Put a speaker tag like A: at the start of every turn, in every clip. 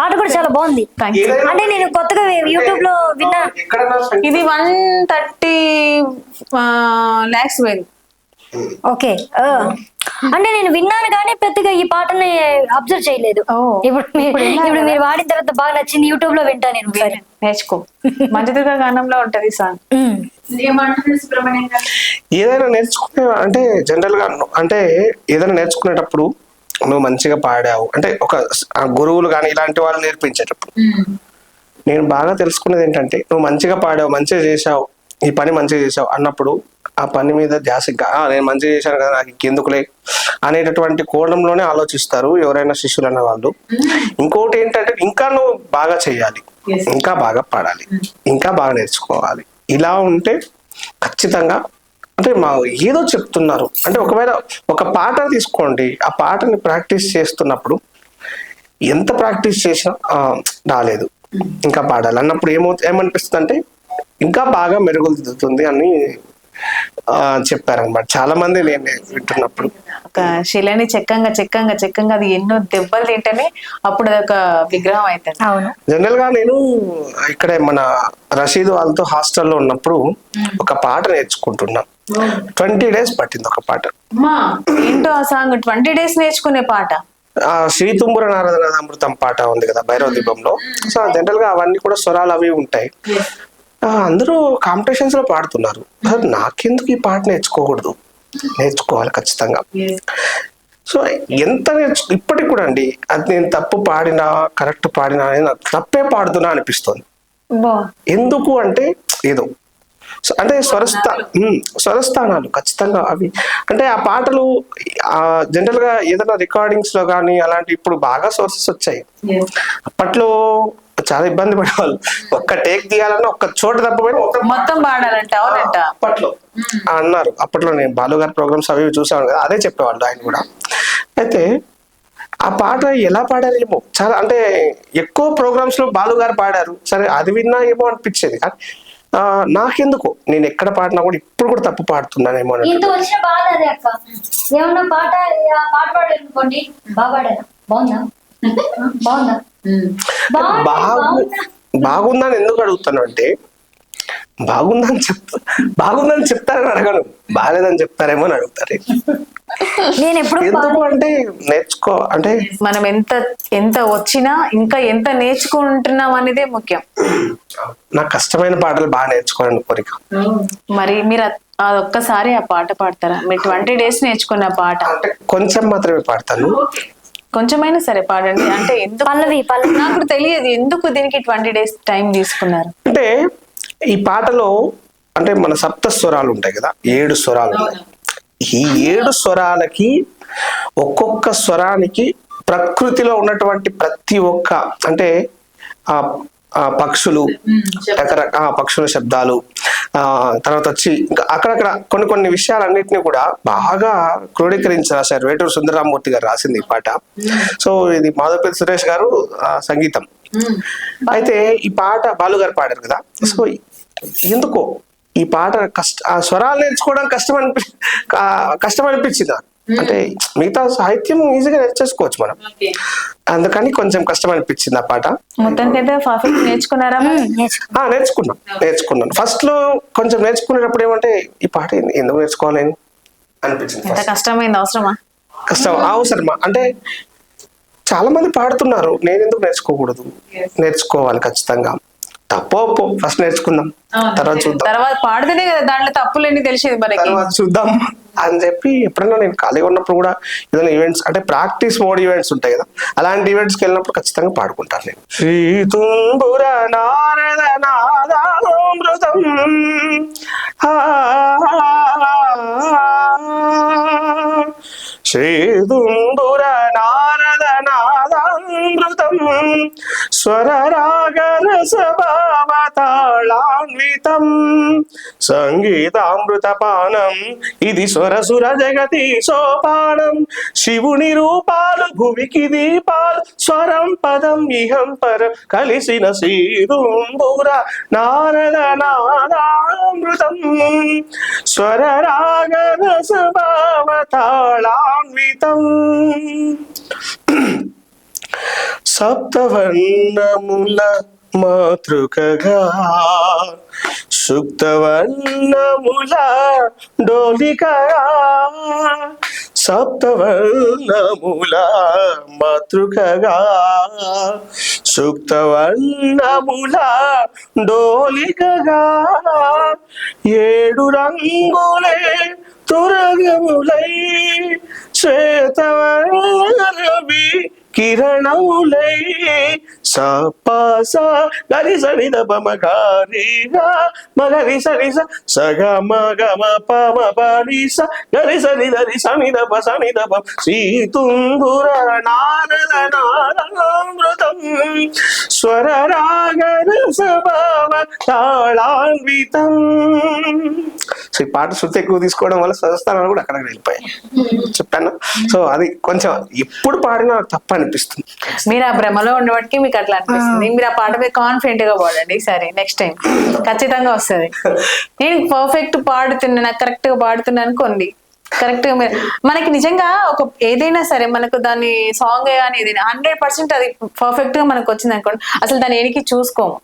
A: పాట కూడా చాలా బాగుంది. అంటే నేను కొత్తగా యూట్యూబ్లో విన్నా.
B: ఇది వన్ థర్టీ లాక్స్ పోయింది
A: ఓకే. అంటే నేను విన్నాను కానీ పెద్దగా ఈ పాటని అబ్జర్వ్ చేయలేదు. ఇప్పుడు మీరు
B: ఇప్పుడు
A: మీరు? వాడిన తర్వాత బాగా నచ్చింది యూట్యూబ్లో వింటా నేను
B: నేర్చుకో. మంచిదిగా గానంలో ఉంటది సాంగ్.
C: ఏదైనా నేర్చుకునే అంటే జనరల్గా అంటే ఏదైనా నేర్చుకునేటప్పుడు నువ్వు మంచిగా పాడావు. అంటే ఒక గురువులు కానీ ఇలాంటి వాళ్ళు నేర్పించేటప్పుడు నేను బాగా తెలుసుకునేది ఏంటంటే నువ్వు మంచిగా పాడావు మంచిగా చేశావు ఈ పని మంచిగా చేశావు అన్నప్పుడు ఆ పని మీద ధ్యాస ఇంకా "ఆ, నేను మంచిగా చేశాను కదా నాకు ఇంకెందుకులే అనేటటువంటి కోణంలోనే ఆలోచిస్తారు ఎవరైనా శిష్యులు అన్న వాళ్ళు. ఇంకోటి ఏంటంటే ఇంకా నువ్వు బాగా చేయాలి. ఇంకా బాగా పాడాలి. ఇంకా బాగా నేర్చుకోవాలి. ఇలా ఉంటే ఖచ్చితంగా అంటే మా ఏదో చెప్తున్నారు. అంటే ఒకవేళ ఒక పాట తీసుకోండి. ఆ పాటని ప్రాక్టీస్ చేస్తున్నప్పుడు ఎంత ప్రాక్టీస్ చేసినా రాలేదు. ఇంకా పాడాలి. అన్నప్పుడు ఏమవు ఏమనిపిస్తుంది అంటే ఇంకా బాగా మెరుగుదిద్దుతుంది అని ఆ, చెప్పారన్నమాట. చాలా మంది నేను వింటున్నప్పుడు.
B: ఒక శిలని చెక్కంగా చెక్కంగా చెక్కంగా అది ఎన్నో దెబ్బలు తింటేనే అప్పుడు ఒక విగ్రహం అవుతుంది
A: అవును.
C: జనరల్గా నేను ఇక్కడ మన రషీద్ వాళ్ళతో హాస్టల్లో ఉన్నప్పుడు ఒక పాట నేర్చుకుంటున్నా. ట్వంటీ డేస్ పట్టింది ఒక పాట.
B: ఏంటో ఆ సాంగ్? ట్వంటీ డేస్ నేర్చుకునే పాట.
C: ఆ శ్రీతుంబుర నారద అమృతం పాట ఉంది కదా భైరవ దీపంలో. సో జనరల్గా అవన్నీ కూడా స్వరాలు అవి ఉంటాయి. అందరూ కాంపిటీషన్స్లో పాడుతున్నారు. సార్ నాకెందుకు ఈ పాట నేర్చుకోకూడదు? నేర్చుకోవాలి ఖచ్చితంగా. సో ఎంత నేర్చు ఇప్పటికి కూడా అండి అది నేను తప్పు పాడినా కరెక్ట్ పాడినా అనేది తప్పే పాడుతున్నా అనిపిస్తుంది. ఎందుకు అంటే ఏదో. అంటే స్వరస్థా స్వరస్థానాలు. ఖచ్చితంగా అవి. అంటే ఆ పాటలు జనరల్గా ఏదైనా రికార్డింగ్స్లో కానీ అలాంటి ఇప్పుడు బాగా సోర్సెస్ వచ్చాయి. అప్పట్లో చాలా ఇబ్బంది పడేవాళ్ళు. ఒక్క టేక్ తీయాలన్నా ఒక్క చోట తప్పపోయినా ఒక
B: మొత్తం పాడాలంట అవునంట.
C: అప్పట్లో. అన్నారు. అప్పట్లో నేను బాలు గారి ప్రోగ్రామ్స్ అవి చూసాను కదా అదే చెప్పేవాళ్ళు ఆయన కూడా. అయితే ఆ పాట ఎలా పాడారేమో చాలా అంటే ఎక్కువ ప్రోగ్రామ్స్లో బాలు గారు పాడారు. సరే అది విన్నా ఏమో అనిపించేది. కానీ, ఆ, నాకెందుకు. నేను ఎక్కడ పాడినా కూడా ఇప్పుడు కూడా తప్పు పాడుతున్నానేమో
A: ఏమన్నా పాట బాగుందా? బాగుంది,
C: బాగు
A: బాగుందా?
C: బాగుందని ఎందుకు అడుగుతాను అంటే బాగుందని చెప్తా బాగుందని చెప్తారని అడగను. బాగాలేదని చెప్తారేమో అని అడుగుతారు.
A: నేను ఎప్పుడు
C: ఎందుకు అంటే నేర్చుకో అంటే
B: మనం ఎంత ఎంత వచ్చినా ఇంకా ఎంత నేర్చుకుంటున్నాం అనేదే ముఖ్యం.
C: నాకు కష్టమైన పాటలు బాగా నేర్చుకోవాలని కోరిక.
B: మరి మీరు ఒక్కసారి ఆ పాట పాడతారా? మీరు ట్వంటీ డేస్ నేర్చుకున్న పాట.
C: అంటే కొంచెం మాత్రమే పాడతాను.
B: కొంచెమైనా సరే పాడండి. అంటే ఎందుకు
A: పల్లవి పల్లవి.
B: నాకు తెలియదు ఎందుకు దీనికి ట్వంటీ డేస్ టైం తీసుకున్నారు.
C: అంటే ఈ పాటలో అంటే మన సప్త స్వరాలు ఉంటాయి కదా ఏడు స్వరాలు ఉన్నాయి ఈ ఏడు స్వరాలకి ఒక్కొక్క స్వరానికి ప్రకృతిలో ఉన్నటువంటి ప్రతి ఒక్క అంటే ఆ ఆ పక్షులు రకరకాల ఆ పక్షుల శబ్దాలు ఆ తర్వాత వచ్చి ఇంకా అక్కడక్కడ కొన్ని కొన్ని విషయాలన్నింటినీ కూడా బాగా క్రోడీకరించి రాశారు వేటూరు సుందరరామూర్తి గారు రాసింది ఈ పాట. సో ఇది మాధవపల్లి సురేష్ గారు సంగీతం. అయితే ఈ పాట బాలు గారు పాడారు కదా. సో ఎందుకో ఈ పాట కష్ట ఆ స్వరాలు నేర్చుకోవడం కష్టం అనిపి కష్టం అనిపించింది నాకు. అంటే మిగతా సాహిత్యం ఈజీగా నేర్చేసుకోవచ్చు మనం. అందుకని కొంచెం కష్టం అనిపించింది ఆ పాట.
B: నేర్చుకున్నారా
C: నేర్చుకున్నాం. నేర్చుకున్నాను ఫస్ట్లో కొంచెం నేర్చుకునేటప్పుడు ఏమంటే ఈ పాట ఎందు- ఎందుకు నేర్చుకోవాలి అనిపించింది.
B: కష్టమైంది అవసరమా?
C: కష్టం అవసరమా? అంటే చాలా మంది పాడుతున్నారు నేను ఎందుకు నేర్చుకోకూడదు నేర్చుకోవాలి ఖచ్చితంగా. తప్పో ఫస్ట్ నేర్చుకుందాం తర్వాత చూద్దాం.
B: తర్వాత పాడితేనే కదా దాంట్లో తప్పులన్నీ తెలిసేది మనకి.
C: తర్వాత చూద్దాం. అని చెప్పి ఎప్పుడైనా నేను ఖాళీగా ఉన్నప్పుడు కూడా ఏదైనా ఈవెంట్స్ అంటే ప్రాక్టీస్ మోడ్ ఈవెంట్స్ ఉంటాయి కదా అలాంటి ఈవెంట్స్కి వెళ్ళినప్పుడు ఖచ్చితంగా పాడుకుంటాను నేను. శ్రీ తుంబుర నారద నాదామృతం శ్రీ తుంబుర నారద నాదామృతం స్వర రాగరసభావతాళాన్వితం సంగీతామృతపానం. ఇది స్వరసుర జగతి సోపానం. శివుని రూపాలు భువికి దీపాలు. స్వరం పదం ఇహం పర కలిసిన సీదుంబుర నారద నాదామృతం. స్వర రాగరసభావతాళాన్వితం సప్తవర్ణముల మాతృకగా. సుప్తవర్ణముల డోలికగా సప్తవర్ణముల మాతృకగా. సుప్తవర్ణముల డోలికగా ఏడు రంగులే తురగములై. శ్వేతవర్ణవి కిరణములై. సపాస గరి సరి ద పమ గారిగా మగరి సరి స సగ మగ మ పమ పరి స గరి సరి దరి సని ద ప సని ద ప సీతుంగుర నారద నారామృతం స్వర రాగ రసభావ తాళాన్వితం సో ఈ పాట శృతి ఎక్కువ తీసుకోవడం వల్ల స్వస్థానాలు కూడా అక్కడికి వెళ్ళిపోయాయి. చెప్పాను? సో అది కొంచెం ఎప్పుడు పాడినా తప్పు అనిపిస్తుంది.
B: మీరు ఆ భ్రమలో ఉండబట్టి మీకు అట్లా అనిపిస్తుంది. మీరు ఆ పాట మీద కాన్ఫిడెంట్గా పాడండి సరే నెక్స్ట్ టైం ఖచ్చితంగా వస్తుంది. నేను పర్ఫెక్ట్ పాడుతున్నా నాకు కరెక్ట్గా పాడుతున్నా అనుకోండి. కరెక్ట్గా మీరు మనకి నిజంగా ఒక ఏదైనా సరే మనకు దాని సాంగ్ కానీ ఏదైనా హండ్రెడ్ పర్సెంట్ అది పర్ఫెక్ట్గా మనకు వచ్చింది అనుకోండి అసలు దాని ఏనికి చూసుకోము.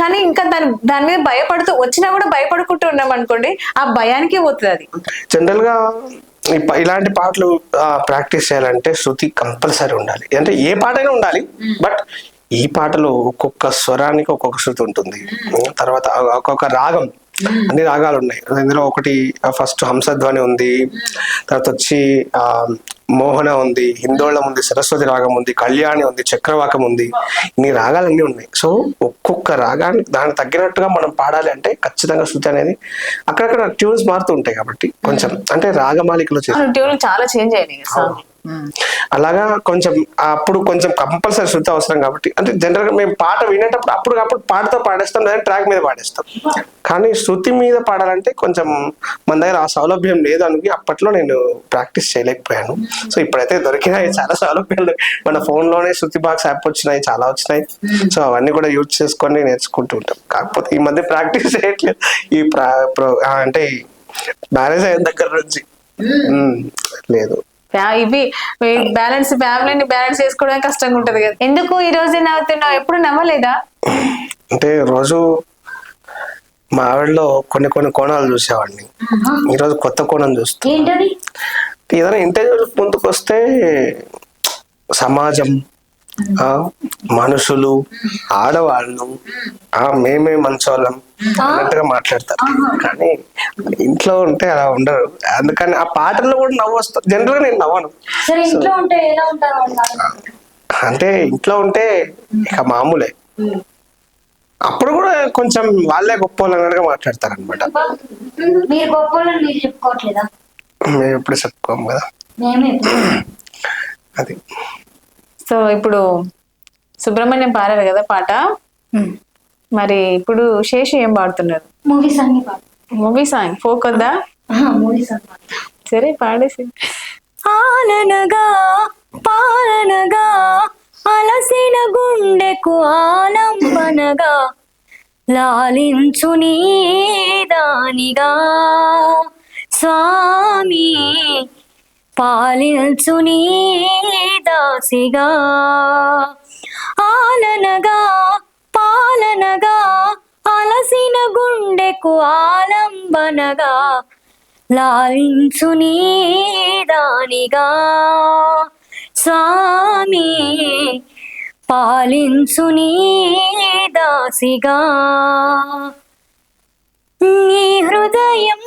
B: కానీ ఇంకా దాని దాని మీద భయపడుతూ వచ్చినా కూడా భయపడుకుంటూ ఉన్నాం అనుకోండి ఆ భయానికే పోతుంది అది.
C: జనరల్గా ఇలాంటి పాటలు ప్రాక్టీస్ చేయాలంటే శృతి కంపల్సరీ ఉండాలి. అంటే ఏ పాటైనా ఉండాలి బట్ ఈ పాటలో ఒక్కొక్క స్వరానికి ఒక్కొక్క శృతి ఉంటుంది. తర్వాత ఒక్కొక్క రాగం అన్ని రాగాలు ఉన్నాయి. ఇందులో ఒకటి ఫస్ట్ హంసధ్వని ఉంది తర్వాత వచ్చి ఆ మోహన ఉంది హిందోళం ఉంది సరస్వతి రాగం ఉంది కళ్యాణి ఉంది చక్రవాకం ఉంది. ఇన్ని రాగాలన్నీ ఉన్నాయి. సో ఒక్కొక్క రాగానికి దానికి తగ్గినట్టుగా మనం పాడాలి అంటే ఖచ్చితంగా శృతి అనేది అక్కడక్కడ ట్యూన్స్ మారుతూ ఉంటాయి కాబట్టి కొంచెం. అంటే రాగమాలికలో చేసి
B: ట్యూన్ చాలా చేంజ్ అయినాయి
C: అలాగా కొంచెం అప్పుడు కొంచెం కంపల్సరీ శృతి అవసరం కాబట్టి అంటే జనరల్గా మేము పాట వినేటప్పుడు అప్పుడు అప్పుడు పాటతో పాడేస్తాం లేదా ట్రాక్ మీద పాడేస్తాం. కానీ శృతి మీద పాడాలంటే కొంచెం మన దగ్గర ఆ సౌలభ్యం లేదు అని అప్పట్లో నేను ప్రాక్టీస్ చేయలేకపోయాను. సో ఇప్పుడైతే దొరికినాయి చాలా సౌలభ్యాలు. మన phone లోనే శృతి బాక్స్ యాప్ వచ్చినాయి చాలా వచ్చినాయి. సో అవన్నీ కూడా యూజ్ చేసుకొని నేర్చుకుంటూ ఉంటాం. కాకపోతే ఈ మధ్య ప్రాక్టీస్ చేయట్లేదు. ఈ అంటే మ్యారేజ్ అయిన దగ్గర నుంచి. లేదు.
B: ఇవి బ్యాలెన్స్ ఫ్యామిలీని బ్యాలెన్స్ చేసుకోవడం కష్టంగా ఉంటది కదా. ఎందుకు ఈ రోజే నవ్వుతున్నావు? ఎప్పుడు నవ్వలేదా?
C: అంటే రోజు మా ఆవిడలో కొన్ని కొన్ని కోణాలు చూసేవాడిని. ఈరోజు కొత్త కోణం చూస్తూ
A: ఏంటది?
C: ఏదైనా ఇంటర్వ్యూ ముందుకు వస్తే సమాజం మనుషులు ఆడవాళ్ళు ఆ మేమే మంచోళ్ళం అన్నట్టుగా మాట్లాడతారు. కానీ ఇంట్లో ఉంటే అలా ఉండరు. అందుకని ఆ పాటల్లో కూడా నవ్వు వస్తుంది. జనరల్గా నేను నవ్వను. అంటే ఇంట్లో ఉంటే ఇక మామూలే. అప్పుడు కూడా కొంచెం వాళ్ళే గొప్ప వాళ్ళు అన్నట్టుగా మాట్లాడతారు అనమాట మేము ఎప్పుడు చెప్పుకోము కదా. అది.
B: సో ఇప్పుడు సుబ్రహ్మణ్యం పాడారు కదా పాట? మరి ఇప్పుడు శేషు ఏం పాడుతున్నారు?
A: అన్ని పాడు.
B: మూవీ సాంగ్ ఫోక్ వద్దా?
A: అన్ని పాడు.
B: సరే పాడేసి
D: ఆలనగా పాలనగా అలసిన గుండెకు ఆలంబనగా లాలించు నీ దానిగా. స్వామి పాలించు నీ దాసిగా ఆలనగా పాలనగా అలసిన గుండెకు ఆలంబనగా లాలించు దానిగా. స్వామి పాలించు దాసిగా. నీ హృదయం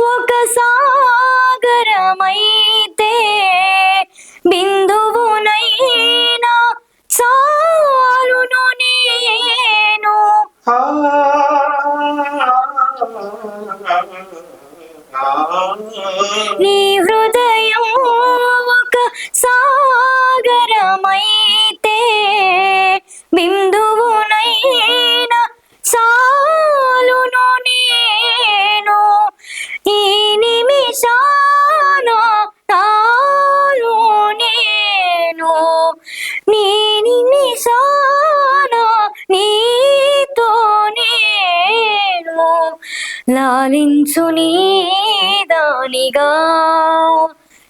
D: ఒక సాగరమైతే బిందు నీ హృదయ లాలించు నీ దానిగా.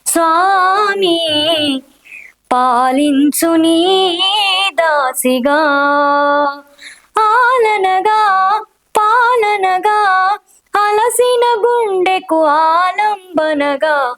D: స్వామి పాలించు దాసిగా. ఆలనగా పాలనగా అలసిన గుండెకు ఆలంబనగా.